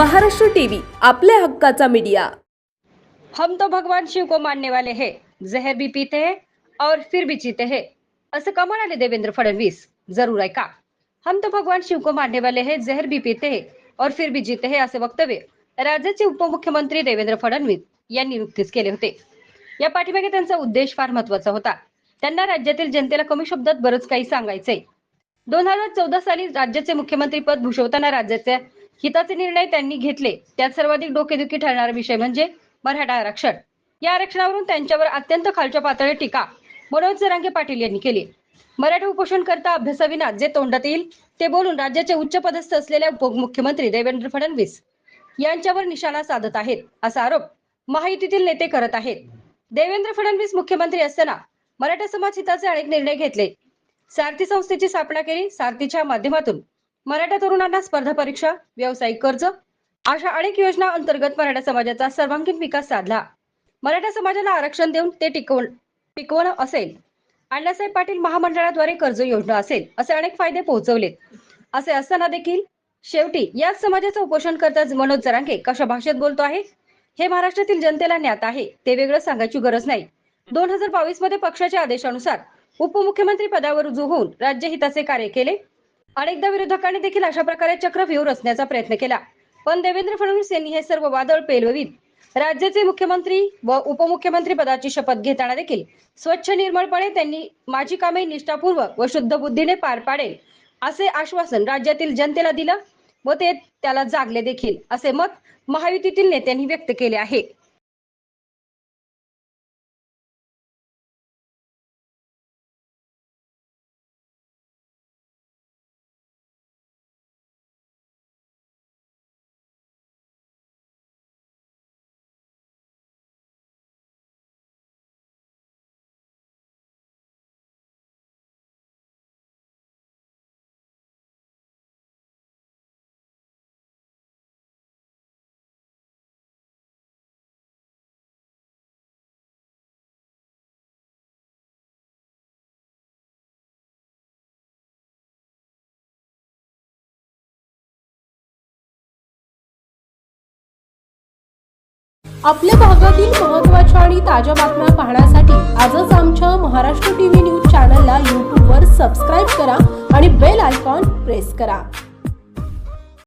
Maharashtra TV आपल्या हक्काचा media. हम तो भगवान शिव को मानने वाले हैं जहर भी पीते हैं और फिर भी जीते हैं। असं का म्हणाले देवेंद्र फडणवीस? जरूर ऐका हम तो भगवान शिव को मानने वाले हैं जहर भी पीते हैं और फिर भी जीते हैं असे वक्तव्य राज्याचे उपमुख्यमंत्री देवेंद्र फडणवीस यांनी नुकतेच केले होते. या पाठीमागे त्यांचा उद्देश फार महत्त्वाचा होता. त्यांना राज्यातील जनतेला कमी शब्दात बरंच काही सांगायचंय. दोन हजार चौदा साली राज्याचे मुख्यमंत्री पद भूषवताना राज्याच्या हिताचे निर्णय त्यांनी घेतले. त्यात सर्वाधिक डोकेदुखी ठरणारा विषय म्हणजे मराठा आरक्षण. या आरक्षणावरून त्यांच्यावर अत्यंत खालच्या पातळी टीका मनोज जरांगे पाटील यांनी केली. मराठा उपोषण करता अभ्यासाविना जे तोंडात येईल ते बोलून राज्याचे उच्च पदस्थ असलेल्या उपमुख्यमंत्री देवेंद्र फडणवीस यांच्यावर निशाणा साधत आहेत असा आरोप महायुतीतील नेते करत आहेत. देवेंद्र फडणवीस मुख्यमंत्री असताना मराठा समाज हिताचे अनेक निर्णय घेतले. सारथी संस्थेची स्थापना केली सारथीच्या माध्यमातून मराठा तरुणांना स्पर्धा परीक्षा व्यावसायिक कर्ज अशा अनेक योजना अंतर्गत मराठा समाजाचा सर्वांगीण विकास साधला. मराठा समाजाला आरक्षण देऊन ते टिकवण टिकवणं असेल. अण्णासाहेब पाटील महामंडळाद्वारे कर्ज योजना असेल असे अनेक फायदे पोहोचवलेत असे असताना देखील शेवटी याच समाजाचं उपोषण करता मनोज जरांगे कशा भाषेत बोलतो आहे? हे महाराष्ट्रातील जनतेला ज्ञात आहे ते वेगळं सांगायची गरज नाही. दोन हजार बावीसमध्ये पक्षाच्या आदेशानुसार उपमुख्यमंत्री पदावर रुजू होऊन राज्यहिताचे कार्य केले. अनेकदा विरोधकांनी देखील अशा प्रकारे चक्रव्यूह रचण्याचा प्रयत्न केला. पण देवेंद्र फडणवीस यांनी हे सर्व वादळ पेलवीत राज्याचे मुख्यमंत्री व उपमुख्यमंत्री पदाची शपथ घेताना देखील स्वच्छ निर्मळपणे त्यांनी माझी कामे निष्ठापूर्वक व शुद्ध बुद्धीने पार पाडेल असे आश्वासन राज्यातील जनतेला दिलं व ते त्याला जागले देखील असे मत महायुतीतील नेत्यांनी व्यक्त केले आहे. आपल्या भागातील महत्त्वाच्या आणि ताज्या बातम्या पाहण्यासाठी आजच आमच्या महाराष्ट्र टीव्ही न्यूज चॅनलला यूट्यूबवर सबस्क्राईब करा आणि बेल आयकॉन प्रेस करा.